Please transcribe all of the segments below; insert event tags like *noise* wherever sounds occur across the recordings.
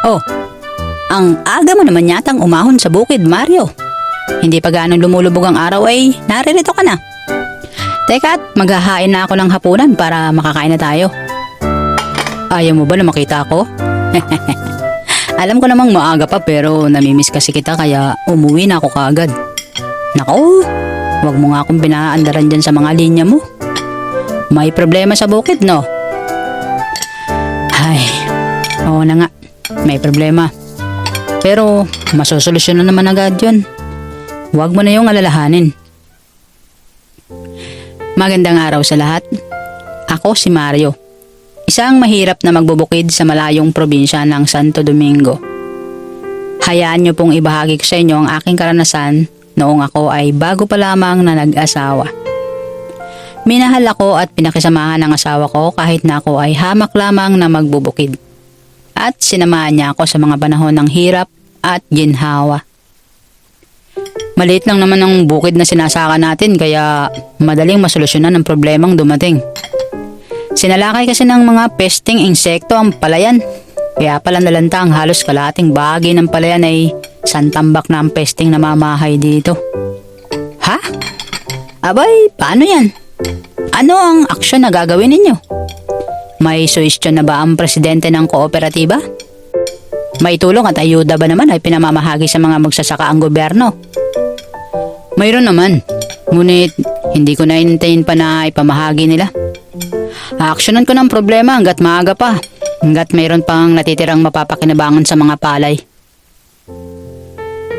Oh, ang aga mo naman yatang umahon sa bukid, Mario. Hindi pa ganong lumulubog ang araw ay naririto ka na. Teka at maghahain na ako ng hapunan para makakain na tayo. Ayaw mo ba na makita ako? *laughs* Alam ko namang maaga pa pero namimiss kasi kita kaya umuwi na ako kaagad. Nako, wag mo nga akong binaandaran dyan sa mga linya mo. May problema sa bukid, no? Ay, oo na nga. May problema. Pero masosolusyon na naman agad yun. Huwag mo na yung alalahanin. Magandang araw sa lahat. Ako si Mario. Isang mahirap na magbubukid sa malayong probinsya ng Santo Domingo. Hayaan niyo pong ibahagi ko sa inyo ang aking karanasan noong ako ay bago pa lamang na nag-asawa. Minahal ako at pinakisamahan ng asawa ko kahit na ako ay hamak lamang na magbubukid. At sinamahan niya ako sa mga panahon ng hirap at ginhawa. Maliit lang naman ang bukid na sinasaka natin kaya madaling masolusyonan ang problemang dumating. Sinalakay kasi ng mga pesting insekto ang palayan. Kaya pala nalanta ang halos kalating bahagi ng palayan ay santambak na ang pesting namamahay dito. Ha? Abay, paano yan? Ano ang aksyon na gagawin ninyo? May suwestyon na ba ang presidente ng kooperatiba? May tulong at ayuda ba naman ay pinamamahagi sa mga magsasaka ang gobyerno? Mayroon naman. Ngunit hindi ko na inintayin pa na ipamahagi nila. Aaksyonan ko ng problema hanggat maaga pa. Hanggat mayroon pang natitirang mapapakinabangan sa mga palay.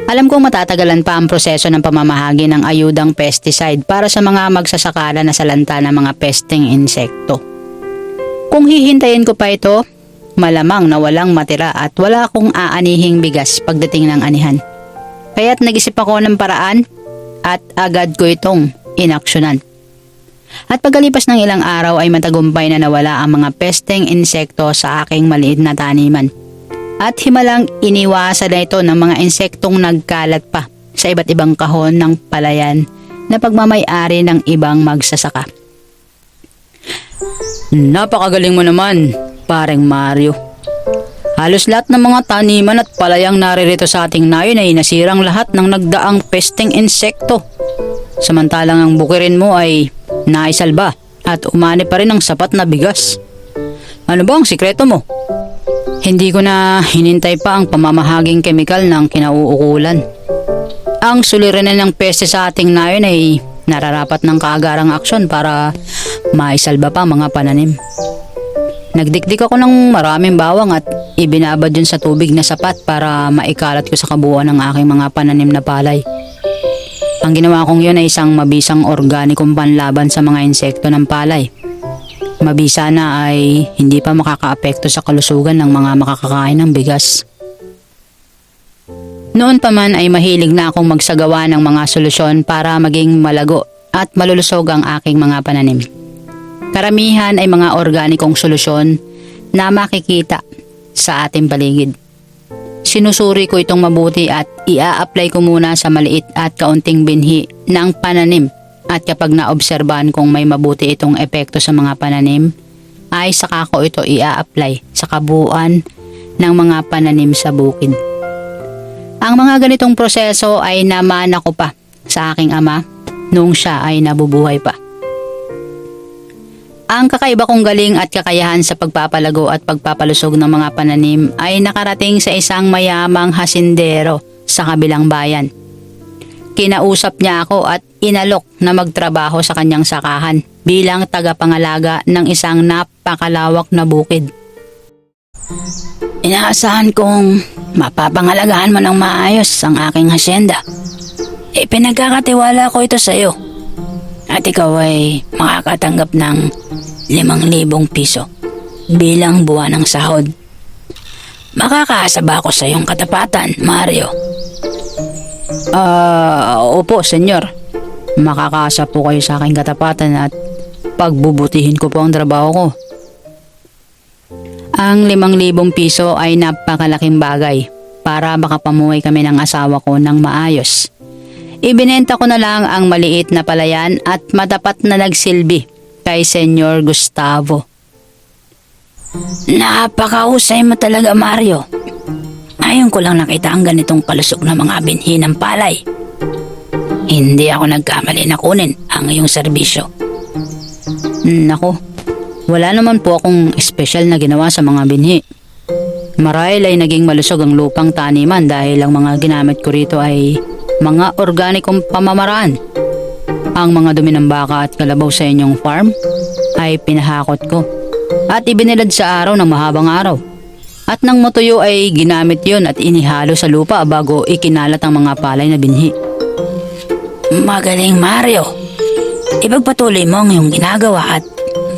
Alam kong matatagalan pa ang proseso ng pamamahagi ng ayudang pesticide para sa mga magsasakala na salanta ng mga pesting insekto. Kung hihintayin ko pa ito, malamang na walang matira at wala akong aanihing bigas pagdating ng anihan. Kaya't nag-isip ako ng paraan at agad ko itong inaksyonan. At pagkalipas ng ilang araw ay matagumpay na nawala ang mga pesteng insekto sa aking maliit na taniman. At himalang iniwasan na ito ng mga insektong nagkalat pa sa iba't ibang kahon ng palayan na pagmamayari ng ibang magsasaka. Napakagaling mo naman, pareng Mario. Halos lahat ng mga taniman at palayang naririto sa ating nayon ay nasirang lahat ng nagdaang pesteng insekto. Samantalang ang bukirin mo ay naisalba at umani pa rin ang sapat na bigas. Ano ba ang sikreto mo? Hindi ko na hinintay pa ang pamamahaging kemikal ng kinauukulan. Ang suliranin ng peste sa ating nayon ay nararapat ng kaagarang aksyon para maisalba pa mga pananim. Nagdikdik ako ng maraming bawang at ibinabad yun sa tubig na sapat para maikalat ko sa kabuuan ng aking mga pananim na palay. Ang ginawa kong yun ay isang mabisang organikong panlaban sa mga insekto ng palay. Mabisa na ay hindi pa makakaapekto sa kalusugan ng mga makakakain ng bigas. Noon pa man ay mahilig na akong magsagawa ng mga solusyon para maging malago at malulusog ang aking mga pananim. Karamihan ay mga organikong solusyon na makikita sa ating paligid. Sinusuri ko itong mabuti at ia-apply ko muna sa maliit at kaunting binhi ng pananim at kapag naobserbahan kong may mabuti itong epekto sa mga pananim, ay saka ko ito ia-apply sa kabuuan ng mga pananim sa bukid. Ang mga ganitong proseso ay namana ko pa sa aking ama noong siya ay nabubuhay pa. Ang kakaiba kong galing at kakayahan sa pagpapalago at pagpapalusog ng mga pananim ay nakarating sa isang mayamang hasindero sa kabilang bayan. Kinausap niya ako at inalok na magtrabaho sa kanyang sakahan bilang tagapangalaga ng isang napakalawak na bukid. Inaasahan kong mapapangalagaan mo ng maayos ang aking hasyenda. Ipinagkakatiwala ko ito sa iyo. At ikaw ay makakatanggap ng limang libong piso bilang buwan ng sahod. Makakaasa ba ako sa iyong katapatan, Mario? Ah, opo, senyor. Makakaasa po kayo sa aking katapatan at pagbubutihin ko po ang trabaho ko. Ang limang libong piso ay napakalaking bagay para makapamuhay kami ng asawa ko ng maayos. Ibinenta ko na lang ang maliit na palayan at matapat na nagsilbi kay Senyor Gustavo. Napakahusay mo talaga Mario. Ngayon ko lang nakita ang ganitong kalusog na mga binhi ng palay. Hindi ako nagkamali na kunin ang iyong serbisyo. Nako, wala naman po akong espesyal na ginawa sa mga binhi. Marahil ay naging malusog ang lupang taniman dahil ang mga ginamit ko rito ay mga organikong pamamaraan. Ang mga dumi ng baka at kalabaw sa inyong farm ay pinahakot ko at ibinilad sa araw ng mahabang araw. At nang matuyo ay ginamit yon at inihalo sa lupa bago ikinalat ang mga palay na binhi. Magaling Mario. Ipagpatuloy mo ang iyong ginagawa at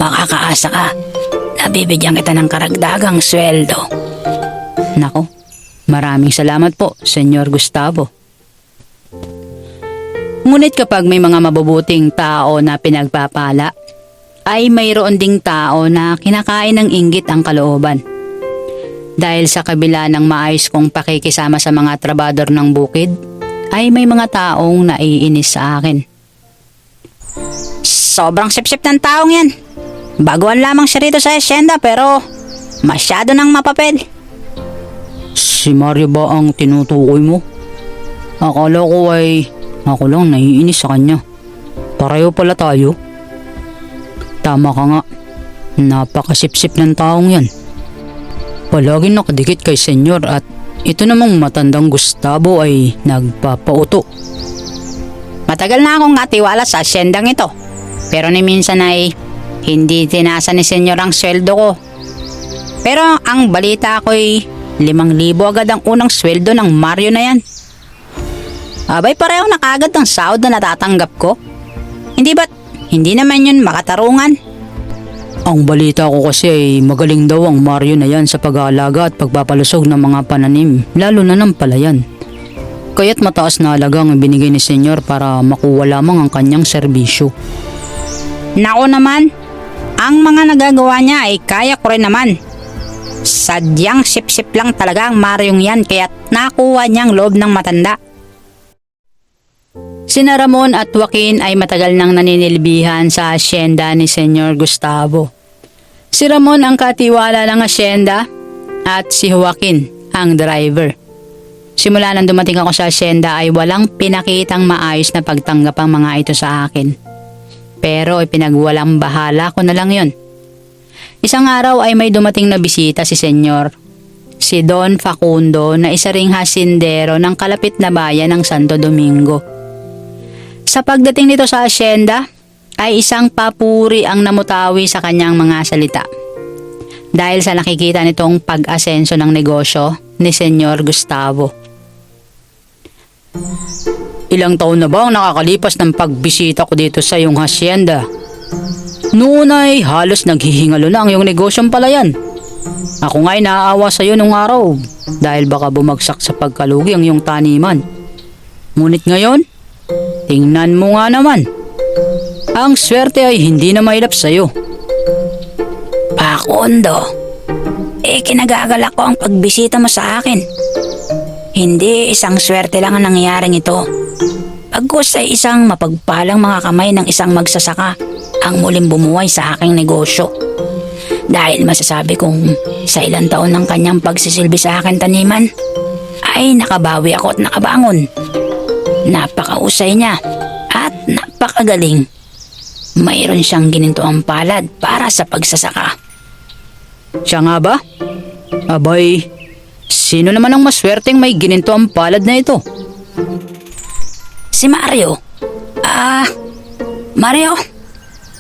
makakaasa ka. Nabibigyan kita ng karagdagang sweldo. Nako, maraming salamat po, Senyor Gustavo. Ngunit kapag may mga mabubuting tao na pinagpapala, ay mayroon ding tao na kinakain ng inggit ang kalooban. Dahil sa kabila ng maayos kong pakikisama sa mga trabador ng bukid, ay may mga taong naiinis sa akin. Sobrang sipsip ng taong yan. Baguan lamang siya rito sa asyenda pero masyado ng mapapel. Si Mario ba ang tinutukoy mo? Akala ko ay ako lang naiinis sa kanya. Pareho pala tayo. Tama ka nga. Napakasipsip ng taong yan. Palaging nakadikit kay senyor at ito namang matandang Gustavo ay nagpapauto. Matagal na akong natiwala sa asyendang ito. Pero ni minsan ay hindi tinasa ni senyor ang sweldo ko. Pero ang balita ko ay limang libo agad ang unang sweldo ng Mario na yan. Abay pareho na kagad ang sahod na natatanggap ko. Hindi ba't hindi naman yun makatarungan? Ang balita ko kasi ay magaling daw ang Mario na yan sa pag-aalaga at pagpapalusog ng mga pananim, lalo na ng palayan. Kaya't mataas na halaga ang binigay ni Senyor para makuha lamang ang kanyang serbisyo. Nako naman, ang mga nagagawa niya ay kaya ko rin naman. Sadyang sip-sip lang talaga ang Maryong yan kaya nakuha niyang loob ng matanda. Sina Ramon at Joaquin ay matagal nang naninilbihan sa asyenda ni Senyor Gustavo. Si Ramon ang katiwala ng asyenda at si Joaquin ang driver. Simula nang dumating ako sa asyenda ay walang pinakitang maayos na pagtanggap ang mga ito sa akin. Pero ipinagwalang bahala ko na lang yon. Isang araw ay may dumating na bisita si Senyor. Si Don Facundo na isa ring hasindero ng kalapit na bayan ng Santo Domingo. Sa pagdating nito sa asyenda, ay isang papuri ang namutawi sa kanyang mga salita. Dahil sa nakikita nitong pag-asenso ng negosyo ni Senyor Gustavo. Ilang taon na ba ang nakakalipas ng pagbisita ko dito sa iyong hacienda? Noon ay halos naghihingalo na ang iyong negosyong palayan. Ako nga'y naaawa sa iyo nung araw dahil baka bumagsak sa pagkalugi ang iyong taniman. Ngunit ngayon, tingnan mo nga naman. Ang swerte ay hindi na mailap sa iyo. Pakondo, eh kinagagalak ko ang pagbisita mo sa akin. Hindi isang swerte lang ang nangyayaring ito. Pagkus ay isang mapagpalang mga kamay ng isang magsasaka ang muling bumuhay sa aking negosyo. Dahil masasabi kong sa ilang taon ng kanyang pagsisilbi sa akin taniman, ay nakabawi ako at nakabangon. Napakausay niya at napakagaling. Mayroon siyang ginintuang palad para sa pagsasaka. Siya nga ba? Abay, sino naman ang maswerteng may gininto ang palad na ito? Si Mario. Ah, Mario.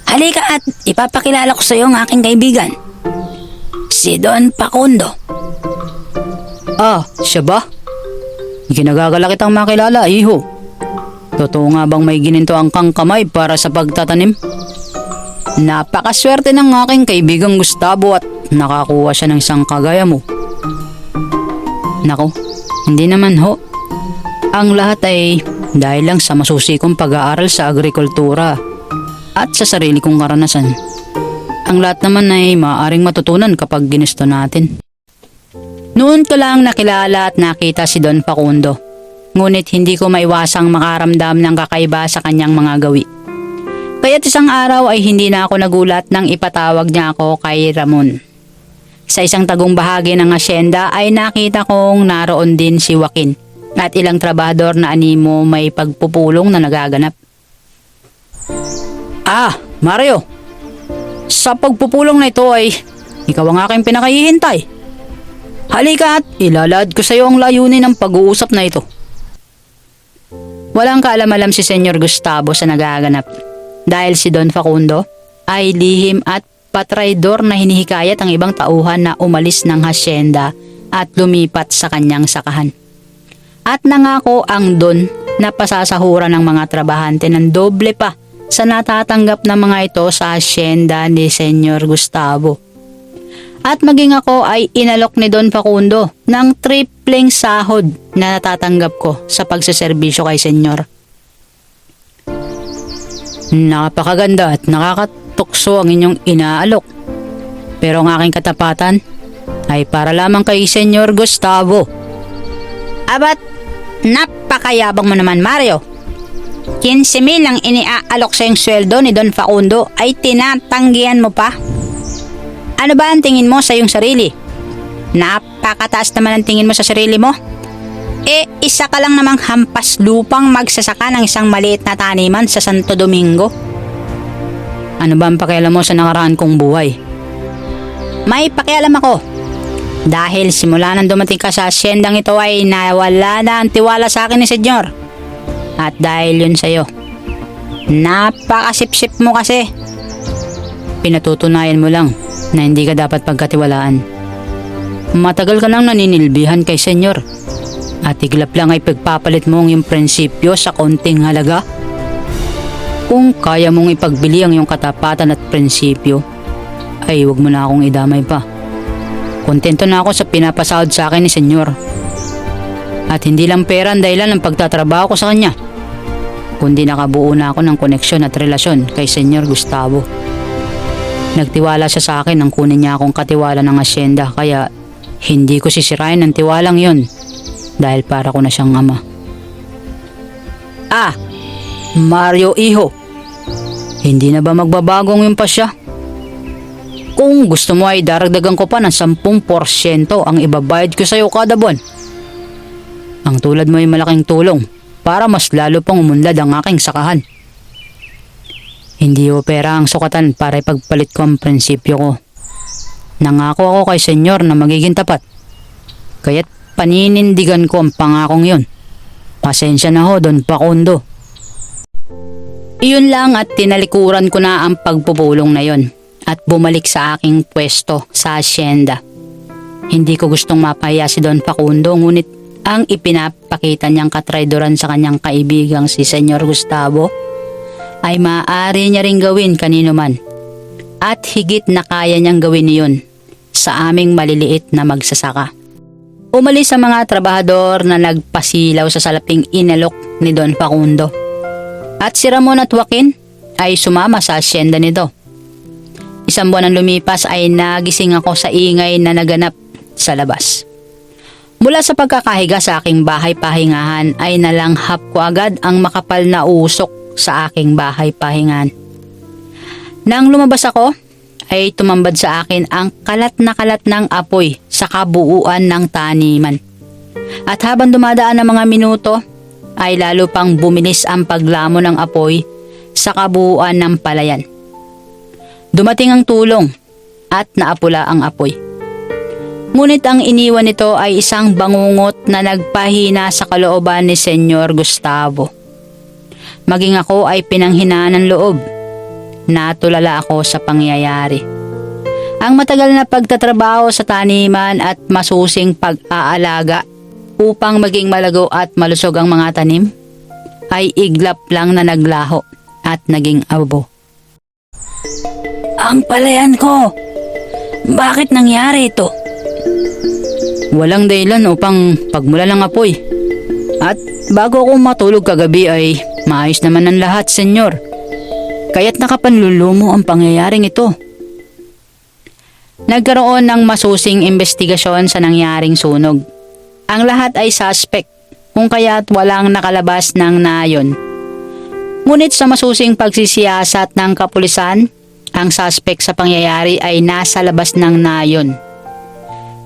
Halika at ipapakilala ko sa iyo ang aking kaibigan. Si Don Pacundo. Ah, siya ba? Ginagagala kitang makilala, iho. Totoo nga bang may gininto ang kang kamay para sa pagtatanim? Napakaswerte ng aking kaibigang Gustavo at nakakuha siya ng isang kagaya mo. Nako, hindi naman ho. Ang lahat ay dahil lang sa masusi kong pag-aaral sa agrikultura at sa sarili kong karanasan. Ang lahat naman ay maaaring matutunan kapag ginusto natin. Noon ko lang nakilala at nakita si Don Facundo. Ngunit hindi ko maiwasang makaramdam ng kakaiba sa kanyang mga gawi. Kaya't isang araw ay hindi na ako nagulat nang ipatawag niya ako kay Ramon. Sa isang tagong bahagi ng asyenda ay nakita kong naroon din si Joaquin at ilang trabahador na animo may pagpupulong na nagaganap. Ah, Mario! Sa pagpupulong na ito ay ikaw ang aking pinakahihintay. Halika at ilalad ko sa iyo ang layunin ng pag-uusap na ito. Walang kaalam-alam si Senyor Gustavo sa nagaganap dahil si Don Facundo ay lihim at patraydor na hinihikayat ang ibang tauhan na umalis ng hasyenda at lumipat sa kanyang sakahan. At nangako ang Don na pasasahuran ng mga trabahante ng doble pa sa natatanggap ng mga ito sa hasyenda ni Senyor Gustavo. At maging ako ay inalok ni Don Facundo ng tripleng sahod na natatanggap ko sa pagsaserbisyo kay Senyor. Napakaganda at nakakatukso ang inyong inaalok. Pero ang aking katapatan ay para lamang kay Senyor Gustavo. Abat, napakayabang mo naman Mario. 15 mil ang iniaalok sa yung sweldo ni Don Facundo ay tinatanggihan mo pa. Ano ba ang tingin mo sa iyong sarili? Napakataas naman ang tingin mo sa sarili mo. Eh, isa ka lang namang hampas lupang magsasaka ng isang maliit na taniman sa Santo Domingo. Ano ba ang pakialam mo sa nakaraan kong buhay? May pakialam ako. Dahil simula nang dumating ka sa asyendang ito ay nawala na ang tiwala sa akin ni Senyor. At dahil yun sa'yo, napakasipsip mo kasi. Pinatutunayan mo lang na hindi ka dapat pagkatiwalaan. Matagal ka nang naninilbihan kay Senyor. At iglap lang ay pagpapalit mo ang iyong prinsipyo sa konting halaga. Kung kaya mong ipagbili ang iyong katapatan at prinsipyo, ay huwag mo na akong idamay pa. Kontento na ako sa pinapasahod sa akin ni Senyor. At hindi lang pera ang dahilan ng pagtatrabaho ko sa kanya, kundi nakabuo na ako ng koneksyon at relasyon kay Senyor Gustavo. Nagtiwala siya sa akin nang kunin niya akong katiwala ng asyenda kaya hindi ko sisirain ang tiwalang yon dahil para ko na siyang ama. Ah, Mario Iho. Hindi na ba magbabagong yung pasya? Kung gusto mo ay daragdagan ko pa ng 10% ang ibabayad ko sa iyo kada buwan. Ang tulad mo ay malaking tulong para mas lalo pang umunlad ang aking sakahan. Hindi ko pera ang sukatan para ipagpalit ko ang prinsipyo ko. Nangako ako kay senyor na magiging tapat. Kaya't paninindigan ko ang pangakong yun. Pasensya na ho, Don Pakundo. Iyon lang at tinalikuran ko na ang pagpupulong na yon at bumalik sa aking pwesto sa asyenda. Hindi ko gustong mapahiya si Don Facundo ngunit ang ipinapakita niyang katraydoran sa kanyang kaibigang si Senyor Gustavo ay maaari niya ring gawin kanino man at higit na kaya niyang gawin niyon sa aming maliliit na magsasaka. Umalis sa mga trabahador na nagpasilaw sa salaping inalok ni Don Facundo. At si Ramon at Joaquin ay sumama sa asyenda nito. Isang buwan ang lumipas ay nagising ako sa ingay na naganap sa labas. Mula sa pagkakahiga sa aking bahay pahingahan ay nalanghap ko agad ang makapal na usok sa aking bahay pahingan. Nang lumabas ako, ay tumambad sa akin ang kalat na kalat ng apoy sa kabuuan ng taniman. At habang dumadaan ang mga minuto, ay lalo pang bumilis ang paglamo ng apoy sa kabuuan ng palayan. Dumating ang tulong at naapula ang apoy. Ngunit ang iniwan nito ay isang bangungot na nagpahina sa kalooban ni Senyor Gustavo. Maging ako ay pinanghinaan ng loob. Natulala ako sa pangyayari. Ang matagal na pagtatrabaho sa taniman at masusing pag-aalaga upang maging malago at malusog ang mga tanim ay iglap lang na naglaho at naging abo. Ang palayan ko! Bakit nangyari ito? Walang dahilan upang pagmula ng apoy. At bago ako matulog kagabi ay maayos naman ang lahat, senyor. Kaya't nakapanlulumo ang pangyayaring ito. Nagkaroon ng masusing investigasyon sa nangyaring sunog. Ang lahat ay suspect kung kaya't walang nakalabas ng nayon. Ngunit sa masusing pagsisiyasat ng kapulisan, ang suspect sa pangyayari ay nasa labas ng nayon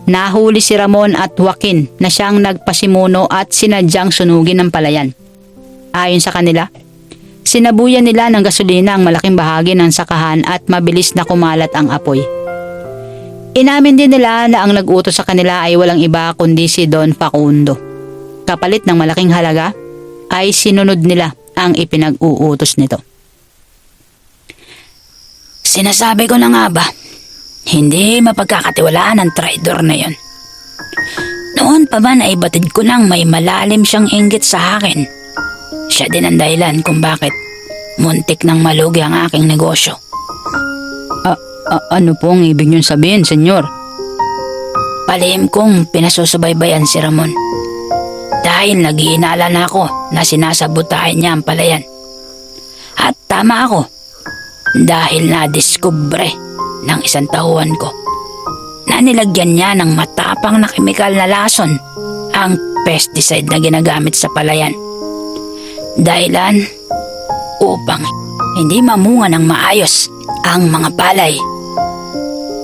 Nahuli si Ramon at Joaquin na siyang nagpasimuno at sinadyang sunugin ng palayan. Ayon sa kanila, sinabuyan nila ng gasolina ang malaking bahagi ng sakahan at mabilis na kumalat ang apoy. Inamin din nila na ang nag-utos sa kanila ay walang iba kundi si Don Facundo. Kapalit ng malaking halaga ay sinunod nila ang ipinag-uutos nito. Sinasabi ko na nga ba, hindi mapagkakatiwalaan ang traidor na yon. Noon pa ba naibatid ko nang may malalim siyang inggit sa akin? Siya din ang dahilan kung bakit muntik nang malugi ang aking negosyo. A- a- ano pong ibig niyong sabihin, senyor? Palihim kong pinasusubaybayan si Ramon. Dahil naghihinala na ako na sinasabotahin niya ang palayan. At tama ako. Dahil nadiskubre ng isang tauhan ko na nilagyan niya ng matapang na kemikal na lason ang pesticide na ginagamit sa palayan. Dahilan upang hindi mamunga ng maayos ang mga palay.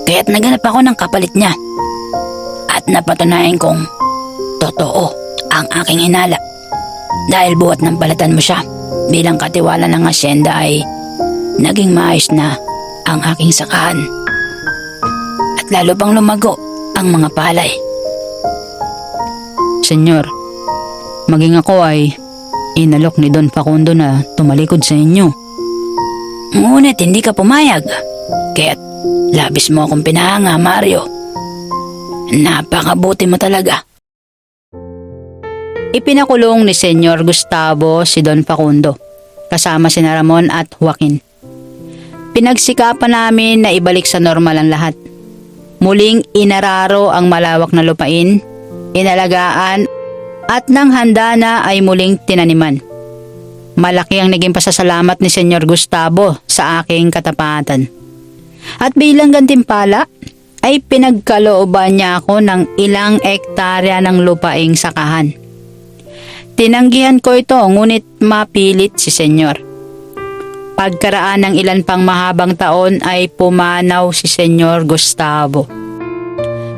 Kaya't naganap ako ng kapalit niya at napatunayan kong totoo ang aking hinala. Dahil buhat ng palatan mo siya bilang katiwala ng asyenda ay naging maayos na ang aking sakahan. At lalo pang lumago ang mga palay. Senyor, maging ako ay inalok ni Don Facundo na tumalikod sa inyo. Ngunit hindi ka pumayag. Kaya't labis mo akong pinahanga, Mario. Napakabuti mo talaga. Ipinakulong ni Senyor Gustavo si Don Facundo kasama si Ramon at Joaquin. Pinagsikapan namin na ibalik sa normal ang lahat. Muling inararo ang malawak na lupain, inalagaan at nang handa na ay muling tinaniman. Malaki ang naging pasasalamat ni Senyor Gustavo sa aking katapatan. At bilang gantimpala, ay pinagkalooban niya ako ng ilang ektarya ng lupaing sakahan. Tinanggihan ko ito ngunit mapilit si Senyor. Pagkaraan ng ilan pang mahabang taon ay pumanaw si Senyor Gustavo.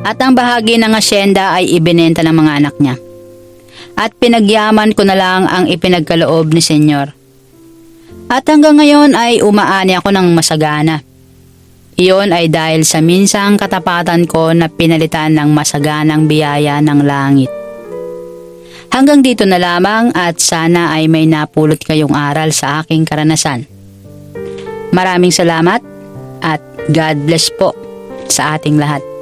At ang bahagi ng asyenda ay ibinenta ng mga anak niya. At pinagyaman ko na lang ang ipinagkaloob ni Senyor. At hanggang ngayon ay umaani ako ng masagana. Iyon ay dahil sa minsang katapatan ko na pinalitan ng masaganang biyaya ng langit. Hanggang dito na lamang at sana ay may napulot kayong aral sa aking karanasan. Maraming salamat at God bless po sa ating lahat.